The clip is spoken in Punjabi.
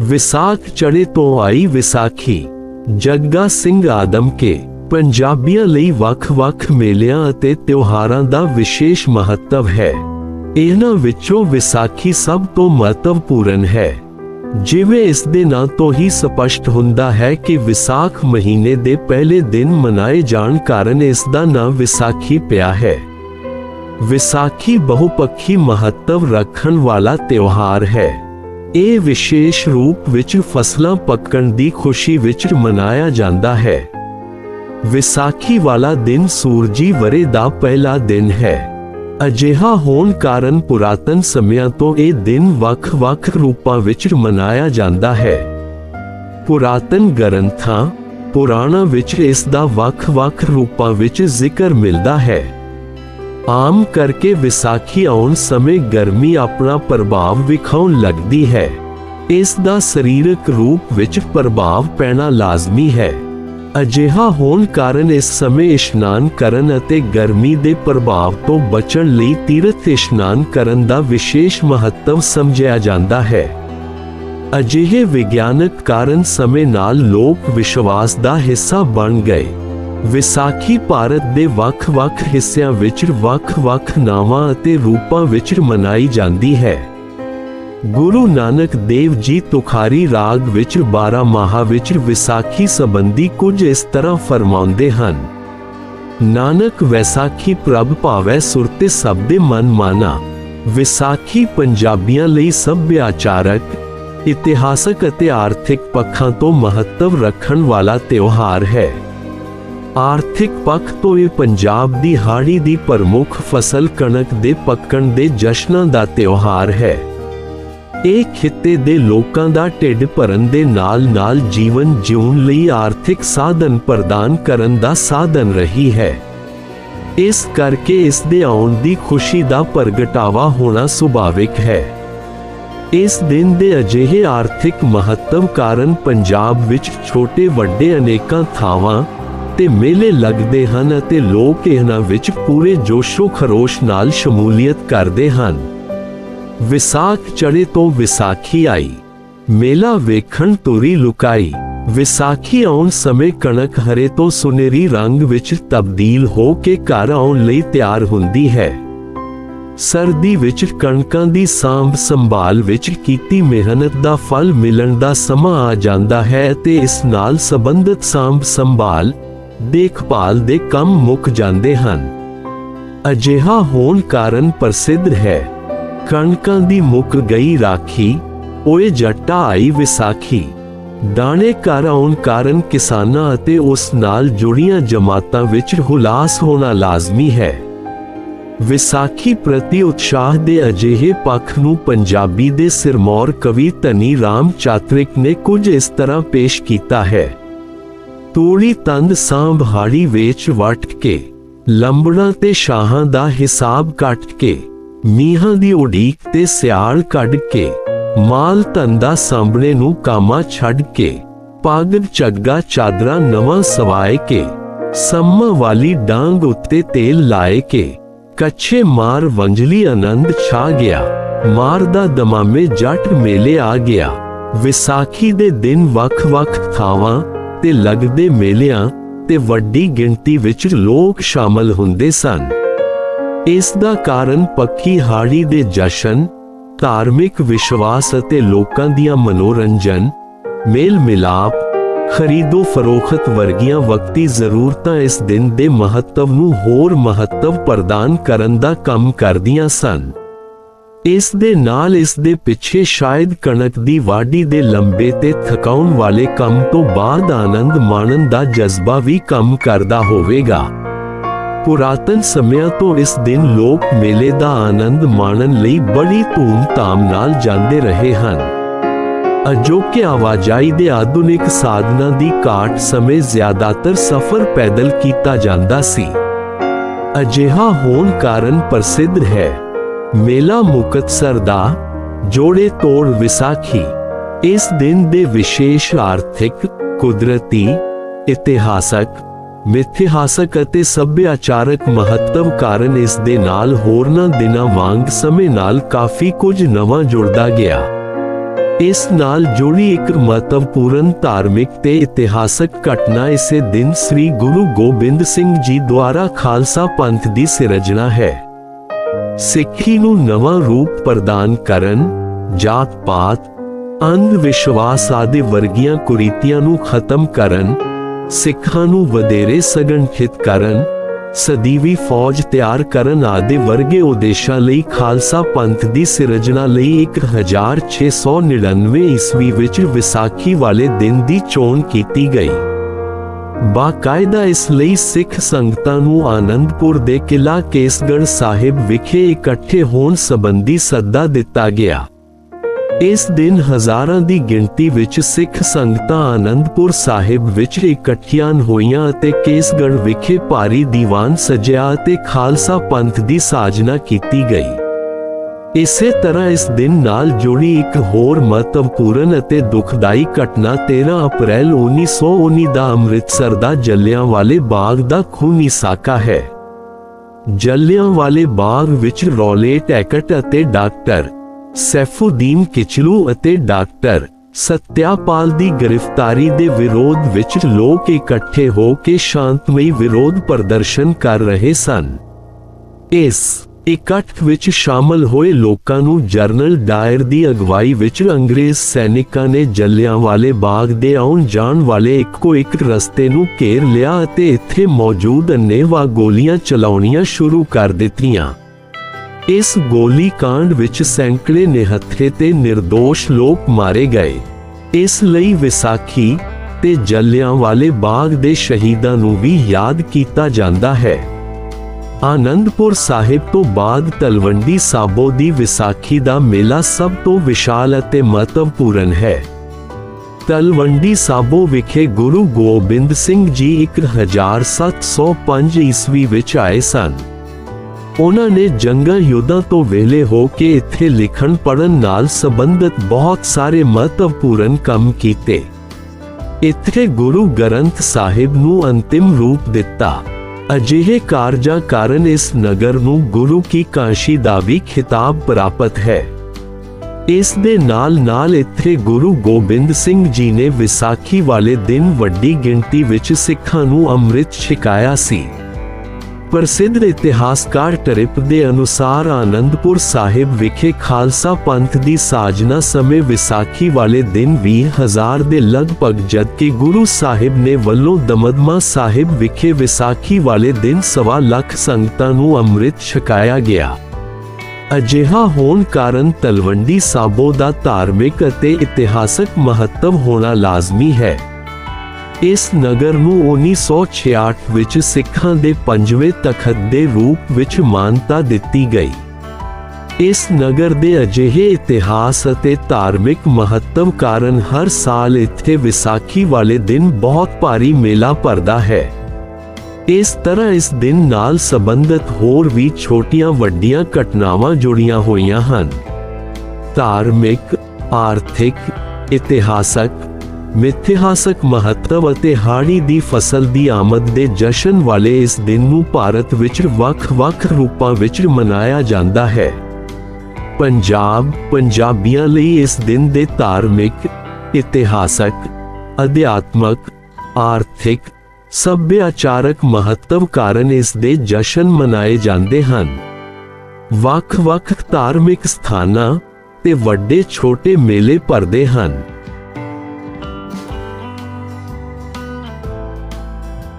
ਵਿਸਾਖ ਚੜੇ ਤੋਂ ਆਈ ਵਿਸਾਖੀ। ਜੱਗਾ ਸਿੰਘ ਆਦਮ ਕੇ ਪੰਜਾਬੀਆਂ ਲਈ ਵੱਖ-ਵੱਖ ਮੇਲਿਆਂ ਅਤੇ ਤਿਉਹਾਰਾਂ ਦਾ ਵਿਸ਼ੇਸ਼ ਮਹੱਤਵ ਹੈ। ਇਹਨਾਂ ਵਿੱਚੋਂ ਵਿਸਾਖੀ ਸਭ ਤੋਂ ਮਹੱਤਵਪੂਰਨ ਹੈ। ਜਿਵੇਂ ਇਸ ਦੇ ਨਾਂ ਤੋਂ ਹੀ ਸਪਸ਼ਟ ਹੁੰਦਾ ਹੈ ਕਿ ਵਿਸਾਖ ਮਹੀਨੇ ਦੇ ਪਹਿਲੇ ਦਿਨ ਮਨਾਏ ਜਾਣ ਕਾਰਨ ਇਸ ਦਾ ਨਾਮ ਵਿਸਾਖੀ ਪਿਆ ਹੈ। ਵਿਸਾਖੀ ਬਹੁਪੱਖੀ ਮਹੱਤਵ ਰੱਖਣ ਵਾਲਾ ਤਿਉਹਾਰ ਹੈ। ਇਹ ਵਿਸ਼ੇਸ਼ ਰੂਪ ਵਿੱਚ ਫਸਲਾਂ ਪੱਕਣ ਦੀ ਖੁਸ਼ੀ ਵਿੱਚ ਮਨਾਇਆ ਜਾਂਦਾ ਹੈ। ਵਿਸਾਖੀ ਵਾਲਾ ਦਿਨ ਸੂਰਜੀ ਵਰੇ ਦਾ ਪਹਿਲਾ ਦਿਨ ਹੈ। ਅਜਿਹਾ ਹੋਣ ਕਾਰਨ ਪੁਰਾਤਨ ਸਮਿਆਂ ਤੋਂ ਇਹ ਦਿਨ ਵੱਖ-ਵੱਖ ਰੂਪਾਂ ਵਿੱਚ ਮਨਾਇਆ ਜਾਂਦਾ ਹੈ। ਪੁਰਾਤਨ ਗ੍ਰੰਥਾਂ, ਪੁਰਾਣਾਂ ਵਿੱਚ ਇਸ ਦਾ ਵੱਖ-ਵੱਖ ਰੂਪਾਂ ਵਿੱਚ ਜ਼ਿਕਰ ਮਿਲਦਾ ਹੈ। ਆਮ ਕਰਕੇ ਵਿਸਾਖੀ ਆਉਣ ਸਮੇਂ ਗਰਮੀ ਆਪਣਾ ਪ੍ਰਭਾਵ ਵਿਖਾਉਣ ਲੱਗਦੀ ਹੈ। ਇਸ ਦਾ ਸਰੀਰਕ ਰੂਪ ਵਿੱਚ ਪ੍ਰਭਾਵ ਪੈਣਾ ਲਾਜ਼ਮੀ ਹੈ। ਅਜਿਹਾ ਹੋਣ ਕਾਰਨ ਇਸ ਸਮੇਂ ਇਸ਼ਨਾਨ ਕਰਨ ਅਤੇ ਗਰਮੀ ਦੇ ਪ੍ਰਭਾਵ ਤੋਂ ਬਚਣ ਲਈ ਤੀਰਥ ਇਸ਼ਨਾਨ ਕਰਨ ਦਾ ਵਿਸ਼ੇਸ਼ ਮਹੱਤਵ ਸਮਝਿਆ ਜਾਂਦਾ ਹੈ। ਅਜਿਹੇ ਵਿਗਿਆਨਕ ਕਾਰਨ ਸਮੇਂ ਨਾਲ ਲੋਕ ਵਿਸ਼ਵਾਸ ਦਾ ਹਿੱਸਾ ਬਣ ਗਏ। ਵਿਸਾਖੀ ਭਾਰਤ ਦੇ ਵੱਖ-ਵੱਖ ਹਿੱਸਿਆਂ ਵਿੱਚ ਵੱਖ-ਵੱਖ ਨਾਵਾਂ ਅਤੇ ਰੂਪਾਂ ਵਿੱਚ ਮਨਾਈ ਜਾਂਦੀ ਹੈ। ਗੁਰੂ ਨਾਨਕ ਦੇਵ ਜੀ ਤੁਖਾਰੀ ਰਾਗ ਵਿੱਚ 12 ਮਾਹ ਵਿੱਚ ਵਿਸਾਖੀ ਸੰਬੰਧੀ ਕੁਝ ਇਸ ਤਰ੍ਹਾਂ ਫਰਮਾਉਂਦੇ ਹਨ। ਨਾਨਕ ਵੈਸਾਖੀ ਪ੍ਰਭ ਭਾਵੈ ਸੁਰਤੇ ਸਭ ਦੇ ਮਨ ਮਾਨਾ। ਵਿਸਾਖੀ ਪੰਜਾਬੀਆਂ ਲਈ ਸੱਭਿਆਚਾਰਕ, ਇਤਿਹਾਸਕ ਅਤੇ ਆਰਥਿਕ ਪੱਖਾਂ ਤੋਂ ਮਹੱਤਵ ਰੱਖਣ ਵਾਲਾ ਤਿਉਹਾਰ ਹੈ। ਆਰਥਿਕ ਪੱਖ ਤੋਂ ਇਹ ਪੰਜਾਬ ਦੀ ਹਾੜੀ ਦੀ ਪ੍ਰਮੁੱਖ ਫਸਲ ਕਣਕ ਦੇ ਪੱਕਣ ਦੇ ਜਸ਼ਨਾਂ ਦਾ ਤਿਉਹਾਰ ਹੈ। ਇਹ ਖਿੱਤੇ ਦੇ ਲੋਕਾਂ ਦਾ ਢਿੱਡ ਭਰਨ ਦੇ ਨਾਲ-ਨਾਲ ਜੀਵਨ ਜਿਉਣ ਲਈ ਆਰਥਿਕ ਸਾਧਨ ਪ੍ਰਦਾਨ ਕਰਨ ਦਾ ਸਾਧਨ ਰਹੀ ਹੈ। ਇਸ ਕਰਕੇ ਇਸ ਦੇ ਆਉਣ ਦੀ ਖੁਸ਼ੀ ਦਾ ਪ੍ਰਗਟਾਵਾ ਹੋਣਾ ਸੁਭਾਵਿਕ ਹੈ। ਇਸ ਦਿਨ ਦੇ ਅਜਿਹੇ ਆਰਥਿਕ ਮਹੱਤਵ ਕਾਰਨ ਪੰਜਾਬ ਵਿੱਚ ਛੋਟੇ ਵੱਡੇ ਅਨੇਕਾਂ ਥਾਵਾਂ ਤੇ ਮੇਲੇ ਲੱਗਦੇ ਹਨ ਅਤੇ ਲੋਕ ਇਹਨਾਂ ਵਿੱਚ ਪੂਰੇ ਜੋਸ਼ੋ ਖਰੋਸ਼ ਨਾਲ ਸ਼ਮੂਲੀਅਤ ਕਰਦੇ ਹਨ। ਵਿਸਾਖ ਚੜੇ ਤੋਂ ਵਿਸਾਖੀ ਆਈ। ਮੇਲਾ ਵੇਖਣ ਤੁਰੀ ਲੁਕਾਈ। ਵਿਸਾਖੀ ਆਉਣ ਸਮੇਂ ਕਣਕ ਹਰੇ ਤੋਂ ਸੁਨਹਿਰੀ ਰੰਗ ਵਿੱਚ ਤਬਦੀਲ ਹੋ ਕੇ ਘਰ ਆਉਣ ਲਈ ਤਿਆਰ ਹੁੰਦੀ ਹੈ। ਸਰਦੀ ਵਿੱਚ ਕਣਕਾਂ ਦੀ ਸਾਂਭ ਸੰਭਾਲ ਵਿੱਚ ਕੀਤੀ ਮਿਹਨਤ ਦਾ ਫਲ ਮਿਲਣ ਦਾ ਸਮਾਂ ਆ ਜਾਂਦਾ ਹੈ ਤੇ ਇਸ ਨਾਲ ਸੰਬੰਧਿਤ ਸਾਂਭ ਸੰਭਾਲ ਦੇਖਭਾਲ ਦੇ ਕੰਮ ਮੁੱਕ ਜਾਂਦੇ ਹਨ। ਅਜਿਹਾ ਹੋਣ ਕਾਰਨ ਪ੍ਰਸਿੱਧ ਹੈ। ਕਣਕਾਂ ਦੀ ਮੁੱਕ ਗਈ ਰਾਖੀ, ਓਏ ਜੱਟਾ ਆਈ ਵਿਸਾਖੀ। ਦਾਣੇ ਘਰ ਆਉਣ ਕਾਰਨ ਕਿਸਾਨਾਂ ਅਤੇ ਉਸ ਨਾਲ ਜੁੜੀਆਂ ਜਮਾਤਾਂ ਵਿੱਚ ਹੁਲਾਸ ਹੋਣਾ ਲਾਜ਼ਮੀ ਹੈ। ਵਿਸਾਖੀ ਪ੍ਰਤੀ ਉਤਸ਼ਾਹ ਦੇ ਅਜਿਹੇ ਪੱਖ ਨੂੰ ਪੰਜਾਬੀ ਦੇ ਸਿਰਮੌਰ ਕਵੀ ਧਨੀ ਰਾਮ ਚਾਤ੍ਰਿਕ ਨੇ ਕੁਝ ਇਸ ਤਰ੍ਹਾਂ ਪੇਸ਼ ਕੀਤਾ ਹੈ। ਤੂੜੀ ਤੰਦ ਸਾਂਭ ਹਾੜੀ ਵੇਚ ਵਟ ਕੇ ਲੰਬੜਾਂ ਤੇ ਸ਼ਾਹਾਂ ਦਾ ਹਿਸਾਬ ਕੱਟ ਕੇ ਮੀਹਾਂ ਦੀ ਉਡੀਕ ਤੇ ਸਿਆਲ ਕੱਢ ਕੇ ਮਾਲ ਧੰਦਾ ਸਾਂਭਣੇ ਨੂੰ ਕਾਮਾ ਛੱਡ ਕੇ ਪੱਗ ਚੱਗਾ ਚਾਦਰਾ ਨਵਾਂ ਸਵਾਏ ਕੇ ਸੰਮਾ ਵਾਲੀ ਡਾਂਗ ਉੱਤੇ ਤੇਲ ਲਾਏ ਕੇ ਕੱਛੇ ਮਾਰ ਵੰਜਲੀ ਆਨੰਦ ਛਾ ਗਿਆ, ਮਾਰ ਦਾ ਦਮਾਮੇ ਜੱਟ ਮੇਲੇ ਆ ਗਿਆ, ਵਿਸਾਖੀ ਦੇ ਦਿਨ ਵੱਖ-ਵੱਖ ਥਾਵਾਂ ਤੇ ਲੱਗਦੇ ਮੇਲਿਆਂ ਤੇ ਵੱਡੀ ਗਿਣਤੀ ਵਿੱਚ ਲੋਕ ਸ਼ਾਮਲ ਹੁੰਦੇ ਸਨ। ਇਸ ਦਾ ਕਾਰਨ ਪੱਕੀ ਹਾੜੀ ਦੇ ਜਸ਼ਨ, ਧਾਰਮਿਕ ਵਿਸ਼ਵਾਸ ਅਤੇ ਲੋਕਾਂ ਦੀਆਂ ਮਨੋਰੰਜਨ ਮੇਲ ਮਿਲਾਪ ਖਰੀਦੋ ਫਰੋਖਤ ਵਰਗੀਆਂ ਵਕਤੀ ਜ਼ਰੂਰਤਾਂ ਇਸ ਦਿਨ ਦੇ ਮਹੱਤਵ ਨੂੰ ਹੋਰ ਮਹੱਤਵ ਪ੍ਰਦਾਨ ਕਰਨ ਦਾ ਕੰਮ ਕਰਦੀਆਂ ਸਨ। ਇਸ ਦੇ ਨਾਲ ਇਸ ਦੇ ਪਿੱਛੇ ਸ਼ਾਇਦ ਕਣਕ ਦੀ ਵਾਢੀ ਦੇ ਲੰਬੇ ਤੇ ਥਕਾਉਣ ਵਾਲੇ ਕੰਮ ਤੋਂ ਬਾਅਦ ਆਨੰਦ ਮਾਣਨ ਦਾ ਜਜ਼ਬਾ ਵੀ ਕੰਮ ਕਰਦਾ ਹੋਵੇਗਾ। ਪੁਰਾਤਨ ਸਮਿਆਂ ਤੋਂ ਇਸ ਦਿਨ ਲੋਕ ਮੇਲੇ ਦਾ ਆਨੰਦ ਮਾਣਨ ਲਈ ਬੜੀ ਧੂਮ-ਧਾਮ ਨਾਲ ਜਾਂਦੇ ਰਹੇ ਹਨ। ਅਜੋਕੇ ਆਵਾਜਾਈ ਦੇ ਆਧੁਨਿਕ ਸਾਧਨਾਂ ਦੀ ਘਾਟ ਸਮੇਂ ਜ਼ਿਆਦਾਤਰ ਸਫ਼ਰ ਪੈਦਲ ਕੀਤਾ ਜਾਂਦਾ ਸੀ। ਅਜਿਹਾ ਹੋਣ ਕਾਰਨ ਪ੍ਰਸਿੱਧ ਹੈ। ਮੇਲਾ ਮੁਕਤਸਰ ਦਾ ਜੋੜੇ ਤੋੜ ਵਿਸਾਖੀ, ਇਸ ਦਿਨ ਦੇ ਵਿਸ਼ੇਸ਼ ਆਰਥਿਕ, ਕੁਦਰਤੀ, ਇਤਿਹਾਸਕ, ਮਿਥਿਹਾਸਕ ਅਤੇ ਸੱਭਿਆਚਾਰਕ ਮਹੱਤਵ ਕਾਰਨ ਇਸ ਦੇ ਨਾਲ ਹੋਰਨਾਂ ਦਿਨਾਂ ਵਾਂਗ ਸਮੇਂ ਨਾਲ ਕਾਫੀ ਕੁਝ ਨਵਾਂ ਜੁੜਦਾ ਗਿਆ। ਇਸ ਨਾਲ ਜੁੜੀ ਇੱਕ ਮਹੱਤਵਪੂਰਨ ਧਾਰਮਿਕ ਤੇ ਇਤਿਹਾਸਕ ਘਟਨਾ ਇਸੇ ਦਿਨ ਸ੍ਰੀ ਗੁਰੂ ਗੋਬਿੰਦ ਸਿੰਘ ਜੀ ਦੁਆਰਾ ਖਾਲਸਾ ਪੰਥ ਦੀ ਸਿਰਜਣਾ ਹੈ। ਸਿੱਖੀ ਨੂੰ ਨਵਾਂ ਰੂਪ ਪ੍ਰਦਾਨ ਕਰਨ, ਜਾਤ ਪਾਤ, ਅੰਧ ਵਿਸ਼ਵਾਸ ਆਦਿ ਵਰਗੀਆਂ ਕੁਰੀਤੀਆਂ ਨੂੰ ਖਤਮ ਕਰਨ, ਸਿੱਖਾਂ ਨੂੰ ਵਧੇਰੇ ਸਗੰਠਿਤ ਕਰਨ, ਸਦੀਵੀ ਫੌਜ ਤਿਆਰ ਕਰਨ ਆਦਿ ਵਰਗੇ ਉਦੇਸ਼ਾਂ ਲਈ ਖਾਲਸਾ ਪੰਥ ਦੀ ਸਿਰਜਣਾ ਲਈ 1699 ਈਸਵੀ ਵਿੱਚ ਵਿਸਾਖੀ ਵਾਲੇ ਦਿਨ ਦੀ ਚੋਣ ਕੀਤੀ ਗਈ। ਬਾਕਾਇਦਾ ਇਸ ਲਈ ਸਿੱਖ ਸੰਗਤਾਂ ਨੂੰ ਆਨੰਦਪੁਰ ਦੇ ਕਿਲਾ ਕੇਸਗੜ੍ਹ ਸਾਹਿਬ ਵਿਖੇ ਇਕੱਠੇ ਹੋਣ ਸੰਬੰਧੀ ਸੱਦਾ ਦਿੱਤਾ ਗਿਆ। ਇਸ ਦਿਨ ਹਜ਼ਾਰਾਂ ਦੀ ਗਿਣਤੀ ਵਿੱਚ ਸਿੱਖ ਸੰਗਤਾਂ ਆਨੰਦਪੁਰ ਸਾਹਿਬ ਵਿੱਚ ਇਕੱਠੀਆਂ ਹੋਈਆਂ ਅਤੇ ਕੇਸਗੜ੍ਹ ਵਿਖੇ ਭਾਰੀ ਦੀਵਾਨ ਸਜਿਆ ਅਤੇ ਖਾਲਸਾ ਪੰਥ ਦੀ ਸਾਜਨਾ ਕੀਤੀ ਗਈ। ਇਸੇ ਤਰ੍ਹਾਂ ਇਸ ਦਿਨ ਨਾਲ ਜੁੜੀ ਇੱਕ ਹੋਰ ਮਹੱਤਵਪੂਰਨ ਅਤੇ ਦੁਖਦਾਈ ਘਟਨਾ 13 ਅਪ੍ਰੈਲ 1919 ਦਾ ਅੰਮ੍ਰਿਤਸਰ ਦਾ ਜਲਿਆਂਵਾਲੇ ਬਾਗ ਦਾ ਖੂਨੀ ਸਾਕਾ ਹੈ। ਜਲਿਆਂਵਾਲੇ ਬਾਗ ਵਿੱਚ ਰੌਲੇਟ ਐਕਟ ਅਤੇ ਡਾਕਟਰ ਸੈਫੂਦੀਨ ਕਿਚਲੂ ਅਤੇ ਡਾਕਟਰ ਸਤਿਆਪਾਲ ਦੀ ਗ੍ਰਿਫਤਾਰੀ ਦੇ ਵਿਰੋਧ ਵਿੱਚ ਲੋਕ ਇਕੱਠੇ ਹੋ ਕੇ ਸ਼ਾਂਤਮਈ ਵਿਰੋਧ ਪ੍ਰਦਰਸ਼ਨ ਕਰ ਰਹੇ ਸਨ। ਇਸ ਇਕੱਠ ਵਿੱਚ ਸ਼ਾਮਲ ਹੋਏ ਲੋਕਾਂ ਨੂੰ ਜਰਨਲ ਡਾਇਰ ਦੀ ਅਗਵਾਈ ਵਿੱਚ ਅੰਗਰੇਜ਼ ਸੈਨਿਕਾਂ ਨੇ ਜਲਿਆਂਵਾਲੇ ਬਾਗ ਦੇ ਆਉਣ ਜਾਣ ਵਾਲੇ ਇੱਕੋ ਇੱਕ ਰਸਤੇ ਨੂੰ ਘੇਰ ਲਿਆ ਅਤੇ ਇੱਥੇ ਮੌਜੂਦ ਅਨੇਵਾ ਗੋਲੀਆਂ ਚਲਾਉਣੀਆਂ ਸ਼ੁਰੂ ਕਰ ਦਿੱਤੀਆਂ। ਇਸ ਗੋਲੀ ਕਾਂਡ ਵਿੱਚ ਸੈਂਕੜੇ ਨਿਹੱਥੇ ਤੇ નિર્ਦੋਸ਼ ਲੋਕ ਮਾਰੇ ਗਏ। ਇਸ ਲਈ ਵਿਸਾਖੀ ਤੇ ਜਲਿਆਂਵਾਲੇ ਬਾਗ ਦੇ ਸ਼ਹੀਦਾਂ ਨੂੰ ਵੀ ਯਾਦ ਕੀਤਾ ਜਾਂਦਾ ਹੈ। ਆਨੰਦਪੁਰ ਸਾਹਿਬ ਤੋਂ ਬਾਅਦ ਤਲਵੰਡੀ ਸਾਬੋ ਦੀ ਵਿਸਾਖੀ ਦਾ ਮੇਲਾ ਸਭ ਤੋਂ ਵਿਸ਼ਾਲ ਅਤੇ ਮਹੱਤਵਪੂਰਨ ਹੈ। ਤਲਵੰਡੀ ਸਾਬੋ ਵਿਖੇ ਗੁਰੂ ਗੋਬਿੰਦ ਸਿੰਘ ਜੀ 1705 ਈਸਵੀ ਵਿੱਚ ਆਏ ਸਨ। ਉਹਨਾਂ ਨੇ ਜੰਗਲ ਯੁੱਧਾਂ ਤੋਂ ਵਿਹਲੇ ਹੋ ਕੇ ਇੱਥੇ ਲਿਖਣ ਪੜਨ ਨਾਲ ਸੰਬੰਧਿਤ ਬਹੁਤ ਸਾਰੇ ਮਹੱਤਵਪੂਰਨ ਕੰਮ ਕੀਤੇ। ਇੱਥੇ ਗੁਰੂ ਗ੍ਰੰਥ ਸਾਹਿਬ ਨੂੰ ਅੰਤਿਮ ਰੂਪ ਦਿੱਤਾ। ਅਜਿਹੇ ਕਾਰਜਾਂ ਕਾਰਨ ਇਸ ਨਗਰ ਨੂੰ ਗੁਰੂ ਕੀ ਕਾਸ਼ੀ ਦਾ ਵੀ ਖਿਤਾਬ ਪ੍ਰਾਪਤ ਹੈ। ਇਸ ਦੇ ਨਾਲ-ਨਾਲ ਇੱਥੇ ਗੁਰੂ ਗੋਬਿੰਦ ਸਿੰਘ ਜੀ ਨੇ ਵਿਸਾਖੀ ਵਾਲੇ ਦਿਨ ਵੱਡੀ ਗਿਣਤੀ ਵਿੱਚ ਸਿੱਖਾਂ ਨੂੰ ਅੰਮ੍ਰਿਤ ਛਕਾਇਆ ਸੀ। ਪ੍ਰਸਿੱਧ ਇਤਿਹਾਸਕਾਰ ਟਰਿਪ ਦੇ ਅਨੁਸਾਰ ਆਨੰਦਪੁਰ ਸਾਹਿਬ ਵਿਖੇ ਖਾਲਸਾ ਪੰਥ ਦੀ ਸਾਜਨਾ ਸਮੇਂ ਵਿਸਾਖੀ ਵਾਲੇ ਦਿਨ 20000 ਦੇ ਲਗਭਗ ਜਦਕਿ ਗੁਰੂ ਸਾਹਿਬ ਨੇ ਵੱਲੋਂ ਦਮਦਮਾ ਸਾਹਿਬ ਵਿਖੇ ਵਿਸਾਖੀ ਵਾਲੇ ਦਿਨ ਸਵਾ ਲੱਖ ਸੰਗਤਾਂ ਨੂੰ ਅੰਮ੍ਰਿਤ ਛਕਾਇਆ ਗਿਆ। ਅਜਿਹਾ ਹੋਣ ਕਾਰਨ ਤਲਵੰਡੀ ਸਾਬੋ ਦਾ ਧਾਰਮਿਕ ਅਤੇ ਇਤਿਹਾਸਕ ਮਹੱਤਵ ਹੋਣਾ ਲਾਜ਼ਮੀ ਹੈ। ਇਸ ਨਗਰ ਨੂੰ 1966 ਵਿੱਚ ਸਿੱਖਾਂ ਦੇ ਪੰਜਵੇਂ ਤਖਤ ਦੇ ਰੂਪ ਵਿੱਚ ਮਾਨਤਾ ਦਿੱਤੀ ਗਈ। ਇਸ ਨਗਰ ਦੇ ਅਜਿਹੇ ਇਤਿਹਾਸ ਅਤੇ ਧਾਰਮਿਕ ਮਹੱਤਵ ਕਾਰਨ ਹਰ ਸਾਲ ਇੱਥੇ ਵਿਸਾਖੀ ਵਾਲੇ ਦਿਨ ਬਹੁਤ ਭਾਰੀ ਮੇਲਾ ਭਰਦਾ ਹੈ। ਇਸ ਤਰ੍ਹਾਂ ਇਸ ਦਿਨ ਨਾਲ ਸੰਬੰਧਿਤ ਹੋਰ ਵੀ ਛੋਟੀਆਂ ਵੱਡੀਆਂ ਘਟਨਾਵਾਂ ਜੁੜੀਆਂ ਹੋਈਆਂ ਹਨ। ਧਾਰਮਿਕ, ਆਰਥਿਕ, ਇਤਿਹਾਸਕ ਮਿਥਿਹਾਸਕ ਮਹੱਤਵ ਅਤੇ ਹਾੜੀ ਦੀ ਫਸਲ ਦੀ ਆਮਦ ਦੇ ਜਸ਼ਨ ਵਾਲੇ ਇਸ ਦਿਨ ਨੂੰ ਭਾਰਤ ਵਿੱਚ ਵੱਖ-ਵੱਖ ਰੂਪਾਂ ਵਿੱਚ ਮਨਾਇਆ ਜਾਂਦਾ ਹੈ। ਪੰਜਾਬ, ਪੰਜਾਬੀਆਂ ਲਈ ਇਸ ਦਿਨ ਦੇ ਧਾਰਮਿਕ, ਇਤਿਹਾਸਕ, ਅਧਿਆਤਮਕ, ਆਰਥਿਕ, ਸੱਭਿਆਚਾਰਕ ਮਹੱਤਵ ਕਾਰਨ ਇਸ ਦੇ ਜਸ਼ਨ ਮਨਾਏ ਜਾਂਦੇ ਹਨ। ਵੱਖ-ਵੱਖ ਧਾਰਮਿਕ ਸਥਾਨਾਂ ਤੇ ਵੱਡੇ ਛੋਟੇ ਮੇਲੇ ਭਰਦੇ ਹਨ।